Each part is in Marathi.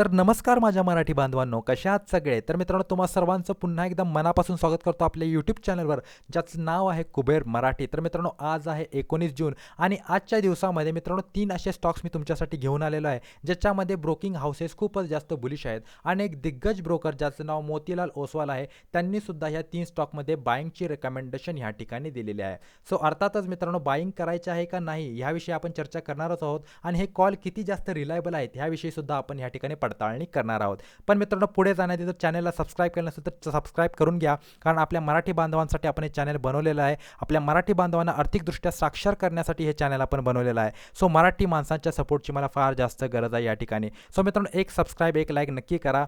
तर नमस्कार माझ्या मराठी बांधवांनो कशा आहात सगळे? तर मित्रांनो तुम्हा सर्वांचं पुन्हा एकदा मनापासून स्वागत करतो आपल्या यूट्यूब चॅनलवर ज्याचं नाव आहे कुबेर मराठी. तर मित्रांनो आज आहे एकोणीस जून आणि आजच्या दिवसामध्ये मित्रांनो तीन असे स्टॉक्स मी तुमच्यासाठी घेऊन आलेलो आहे ज्याच्यामध्ये ब्रोकिंग हाऊसेस खूपच जास्त बुलिश आहेत आणि एक दिग्गज ब्रोकर ज्याचं नाव मोतीलाल ओसवाल आहे त्यांनी सुद्धा ह्या तीन स्टॉकमध्ये बाईंगची रेकमेंडेशन ह्या ठिकाणी दिलेली आहे. सो अर्थातच मित्रांनो बाईंग करायचे आहे का नाही ह्याविषयी आपण चर्चा करणारच आहोत आणि हे कॉल किती जास्त रिलायबल आहेत ह्याविषयी सुद्धा आपण ह्या ठिकाणी पडताळणी करणार आहोत. पण मित्रांनो पुढे जाण्याआधी जर चॅनलला सबस्क्राईब केलं नसेल तर सबस्क्राईब करून घ्या. कारण आपल्या मराठी बांधवांसाठी आपण हे चॅनल बनवलेलं आहे. आपल्या मराठी बांधवांना आर्थिकदृष्ट्या साक्षर करण्यासाठी हे चॅनल आपण बनवलेलं आहे. सो मराठी माणसांच्या सपोर्टची मला फार जास्त गरज आहे या ठिकाणी. सो मित्रांनो एक सबस्क्राईब एक लाईक नक्की करा.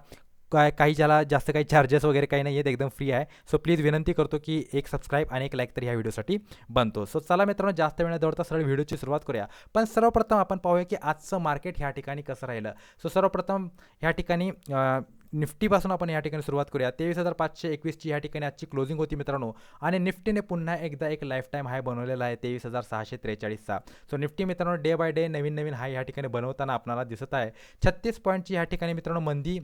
काय काही ज्याला जास्त काही चार्जेस वगैरे काही नाही आहेत एकदम फ्री आहे. सो प्लीज विनंती करतो की एक सबस्क्राईब आणि एक लाईक तर ह्या व्हिडिओसाठी बनतो. सो चला मित्रांनो जास्त वेळ दौडता सरळ व्हिडिओची सुरुवात करूया. पण सर्वप्रथम आपण पाहूया की आजचं मार्केट ह्या ठिकाणी कसं राहिलं. सो सर्वप्रथम ह्या ठिकाणी निफ्टीपासून आपण या ठिकाणी सुरुवात करूया. तेवीस हजार पाचशे एकवीसची या ठिकाणी आजची क्लोजिंग होती मित्रांनो. आणि निफ्टीने पुन्हा एकदा एक लाईफ टाईम हाय बनवलेला आहे तेवीस हजार सहाशे त्रेचाळीसचा. सो निफ्टी मित्रांनो डे बाय डे नवीन नवीन हाय या ठिकाणी बनवताना आपल्याला दिसत आहे. छत्तीस पॉईंटची या ठिकाणी मित्रांनो मंदी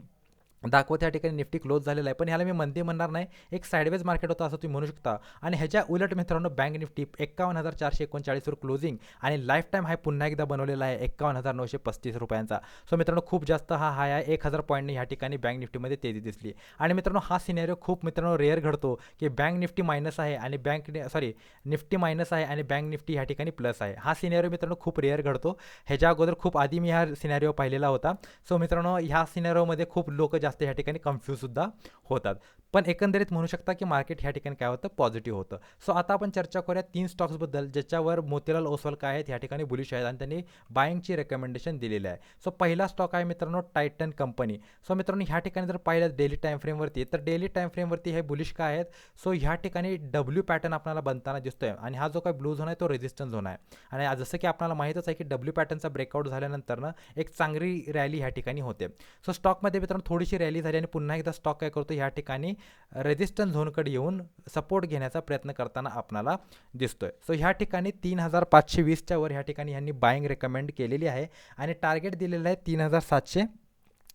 दाखवत या ठिकाणी निफ्टी क्लोज झालेला आहे. पण ह्याला मी मंदी म्हणणार नाही. एक साईडवेज मार्केट होतं असं तुम्ही म्हणू शकता. आणि ह्याच्या उलट मित्रांनो बँक निफ्टी एक्कावन्न हजार चारशे एकोणचाळीसवर क्लोजिंग आणि लाईफ टाईम हाय पुन्हा एकदा बनवलेला आहे एक्कावन्न हजार नऊशे पस्तीस रुपयांचा. सो मित्रांनो खूप जास्त हा हाय आहे. एक हजार पॉईंटने ह्या ठिकाणी बँक निफ्टीमध्ये तेजी दिसली. आणि मित्रांनो हा सिनेरिओ खूप मित्रांनो रेअर घडतो की बँक निफ्टी मायनस आहे आणि बँक सॉरी निफ्टी मायनस आहे आणि बँक निफ्टी ह्या ठिकाणी प्लस आहे. हा सिनेरिओ मित्रांनो खूप रेअर घडतो. ह्याच्या अगोदर खूप आधी मी हा सिनेरिओ पाहिलेला होता. सो मित्रांनो ह्या सिनेरिओमध्ये खूप लोक जास्त ह्या ठिकाणी कन्फ्यूजसुद्धा होतात. पण एकंदरीत म्हणू शकता की मार्केट ह्या ठिकाणी काय होतं? पॉझिटिव्ह होतं. सो आता आपण चर्चा करूया तीन स्टॉक्सबद्दल ज्याच्यावर मोतीलाल ओसवाल काय आहेत ह्या ठिकाणी बुलिश आहेत आणि त्यांनी बाईंगची रेकमेंडेशन दिलेली आहे. सो पहिला स्टॉक आहे मित्रांनो टायटन कंपनी सो मित्रांनो ह्या ठिकाणी जर पाहिलं डेली टाईम फ्रेमवरती तर डेली टाईम फ्रेमवरती हे बुलिश काय आहेत? सो ह्या ठिकाणी डब्ल्यू पॅटर्न आपल्याला बनताना दिसतोय आणि हा जो काय ब्लू झोन आहे तो रेजिस्टन्स झोन आहे. आणि जसं की आपल्याला माहीतच आहे की डब्ल्यू पॅटर्नचा ब्रेकआउट झाल्यानंतर ना एक चांगली रॅली ह्या ठिकाणी होते. सो स्टॉकमध्ये मित्रांनो थोडीशी रॅली झाली आणि पुन्हा एकदा स्टॉक काय करतो ह्या ठिकाणी रेजिस्टन्स झोनकडे येऊन सपोर्ट घेण्याचा प्रयत्न करताना आपणाला दिसतोय. सो ह्या ठिकाणी तीन हजार पाचशे वीसच्या वर ह्या ठिकाणी ह्यांनी बाईंग रेकमेंड केलेली आहे आणि टार्गेट दिलेलं आहे तीन हजार सातशे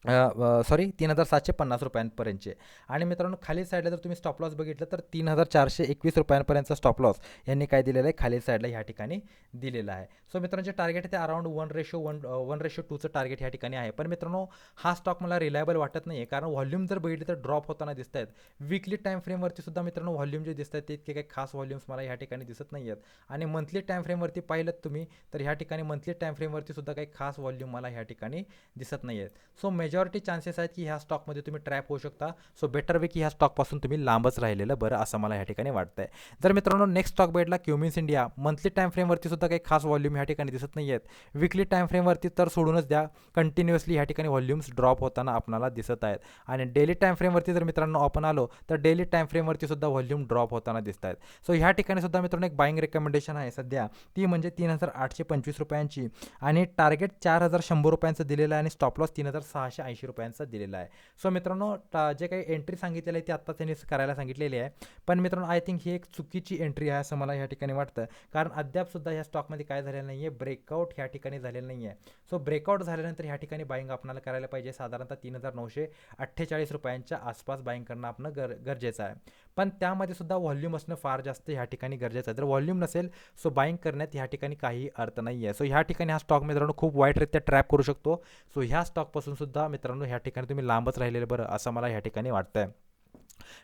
सॉरी तीन हजार सातशे पन्नास रुपयांपर्यंतचे. आणि मित्रांनो खाली साईडला जर तुम्ही स्टॉप लॉस बघितलं तर तीन हजार चारशे एकवीस रुपयांपर्यंतचा स्टॉप लॉस यांनी काय दिलेलं आहे? खाली साईडला ह्या ठिकाणी दिलेलं आहे. सो मित्रांनो जे टार्गेट आहे ते around one ratio one one ratio टूचं target ह्या ठिकाणी आहे. पण मित्रांनो हा स्टॉक मला रिलायबल वाटत नाही आहे कारण व्हॉल्यूम जर बघितले तर ड्रॉप होताना दिसत आहेत विकली टाईम फ्रेमवरती सुद्धा मित्रांनो व्हॉल्यूम जे दिसत आहेत ते इतके काही खास व्हॉल्यूम्स मला ह्या ठिकाणी दिसत नाही आहेत आणि मंथली टाईम फ्रेमवरती पाहिलं तुम्ही तर ह्या ठिकाणी मंथली टाईम फ्रेमवरती सुद्धा काही खास व्हॉल्यूम मला ह्या ठिकाणी दिसत नाही आहेत सो मेजॉरिटी चान्सेस आहेत की ह्या स्टॉकमध्ये तुम्ही ट्रॅप होऊ शकता. सो बेटर वे की ह्या स्टॉकपासून तुम्ही लांबच राहिलेलं बरं असं मला ह्या ठिकाणी वाटतं आहे जर मित्रांनो नेक्स्ट स्टॉक भेटला क्युमिन्स इंडिया मंथली टाईम फ्रेमवरती सुद्धा काही खास व्हॉल्यूम ह्या ठिकाणी दिसत नाही आहेत विकली टाईम फ्रेमवरती तर सोडूनच द्या. कंटिन्युअसली ह्या ठिकाणी व्हॉल्यूम्स ड्रॉप होताना आपल्याला दिसत आहेत. आणि डेली टाईम फ्रेमवरती जर मित्रांनो आपण आलो तर डेली टाईम फ्रेमवरती सुद्धा व्हॉल्यूम ड्रॉप होताना दिसत आहेत. सो ह्या ठिकाणी सुद्धा मित्रांनो एक बाईंग रेकमेंडेशन आहे सध्या. ती म्हणजे तीन हजार आठशे पंचवीस रुपयांची. आणि टार्गेट चार हजार शंभर रुपयांचं दिलेलं आहे आणि स्टॉप लॉस तीन हजार सहाशे ऐंशी रुपयांचा दिलेला आहे. सो मित्रांनो जे काही एंट्री सांगितलेली आहे ती आत्ता त्यांनी करायला सांगितलेली आहे. पण मित्रांनो आय थिंक ही एक चुकीची एंट्री आहे असं मला ह्या ठिकाणी वाटतं. कारण अद्यापसुद्धा ह्या स्टॉकमध्ये काय झालेलं नाही आहे ब्रेकआउट ह्या ठिकाणी झालेलं नाही आहे सो ब्रेकआउट झाल्यानंतर ह्या ठिकाणी बाईंग आपल्याला करायला पाहिजे. साधारणतः तीन हजार नऊशे अठ्ठेचाळीस रुपयांच्या आसपास बाईंग करणं आपणं गर गरजेचं आहे. पण त्यामध्ये सुद्धा व्हॉल्यूम असणं फार जास्त ह्या ठिकाणी गरजेचं आहे. जर व्हॉल्यूम नसेल सो बाईंग करण्यात ह्या ठिकाणी काही अर्थ नाही आहे सो ह्या ठिकाणी हा स्टॉक मित्रांनो खूप वाईटरित्या ट्रॅप करू शकतो. सो ह्या स्टॉकपासून सुद्धा मित्रांनो ह्या ठिकाणी तुम्ही लांबच राहिलेलं बरं असं मला ह्या ठिकाणी वाटतं आहे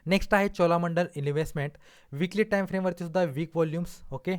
नेक्स्ट आहे चोलामंडल इन्व्हेस्टमेंट विकली टाईम फ्रेमवरती सुद्धा week volumes okay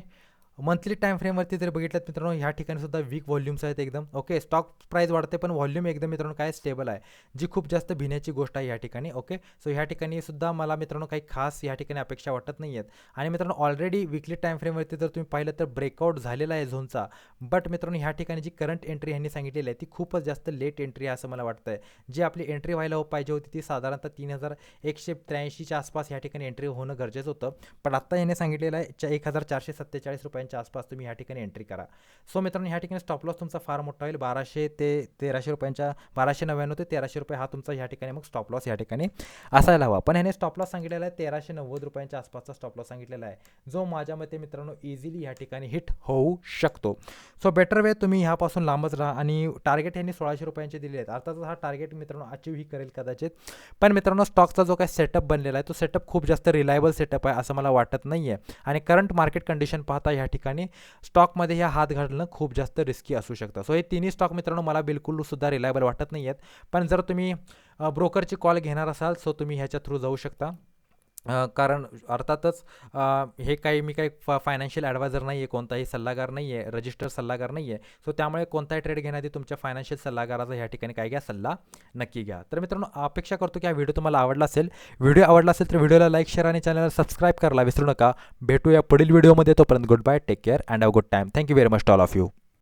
monthly time फ्रेमवरती जर बघितलं मित्रांनो ह्या ठिकाणी सुद्धा वीक व्हॉल्यूम्स आहेत एकदम. ओके स्टॉक प्राईस वाढते पण व्हॉल्यूम एकदम मित्रांनो काय स्टेबल आहे. जी खूप जास्त भिण्याची गोष्ट आहे या ठिकाणी ओके सो ह्या ठिकाणी सुद्धा मला मित्रांनो काही खास या ठिकाणी अपेक्षा वाटत नाही आहेत आणि मित्रांनो ऑलरेडी विकली टाईम फ्रेमवरती जर तुम्ही पाहिलं तर ब्रेकआउट झालेला आहे झोनचा बट मित्रांनो ह्या ठिकाणी जी करंट एंट्री ह्यांनी सांगितलेली आहे ती खूपच जास्त लेट एंट्री आहे असं मला वाटतं आहे जी आपली एंट्री व्हायला हो- पाहिजे होती ती साधारणतः तीन हजार एकशे त्र्याऐंशीच्या आसपास या ठिकाणी एंट्री होणं गरजेचं होतं. पण आत्ता याने सांगितलेलं आहे एक हजार चारशे सत्तेचाळीस रुपयांच्या रुपयांच्या आसपास तुम्ही ह्या ठिकाणी एंट्री करा. सो मित्रांनो ह्या ठिकाणी स्टॉप लॉस तुमचा फार मोठा होईल. बाराशे ते तेराशे रुपयांच्या बाराशे नव्याण्णव ते तेराशे रुपये हा तुमचा ह्या ठिकाणी मग स्टॉप लॉस या ठिकाणी असायला हवा. पण ह्याने स्टॉप लॉस सांगितलेला आहे तेराशे नव्वद रुपयांच्या आसपासचा स्टॉप लॉस सांगितलेला आहे. जो माझ्या मते मित्रांनो इझिली ह्या ठिकाणी हिट होऊ शकतो. सो बेटर वे तुम्ही ह्यापासून लांबच राहा आणि टार्गेट ह्यांनी सोळाशे रुपयांचे दिले आहेत. अर्थातच हा टार्गेट मित्रांनो अचीव ही करेल कदाचित. पण मित्रांनो स्टॉकचा जो काही सेटअप बनलेला आहे तो सेटअप खूप जास्त रिलायबल सेटअप आहे असं मला वाटत नाही आहे आणि करंट मार्केट कंडिशन पाहता ह्या ठिकाणी स्टॉकमध्ये ह्या हात घालणं खूप जास्त रिस्की असू शकतं. सो हे तिन्ही स्टॉक मित्रांनो मला बिलकुल सुद्धा रिलायबल वाटत नाही आहेत पण जर तुम्ही ब्रोकरची कॉल घेणार असाल सो तुम्ही ह्याच्या थ्रू जाऊ शकता. कारण अर्थातच हे काही मी काही फ फायनान्शियल ॲडवायझर नाही आहे कोणताही सल्लागार नाही आहे रजिस्टर सल्लागार नाही आहे सो त्यामुळे कोणताही ट्रेड घेण्याआधी तुमच्या फायनान्शियल सल्लागाराचा ह्या ठिकाणी काय घ्या सल्ला नक्की घ्या. तर मित्रांनो अपेक्षा करतो की हा व्हिडिओ तुम्हाला आवडला असेल. व्हिडिओ आवडला असेल तर व्हिडिओला लाईक शेअर आणि चॅनलला सबस्क्राईब करायला विसरू नका. भेटूया पुढील व्हिडिओमध्ये तोपर्यंत goodbye take care and a good time thank you very much all of you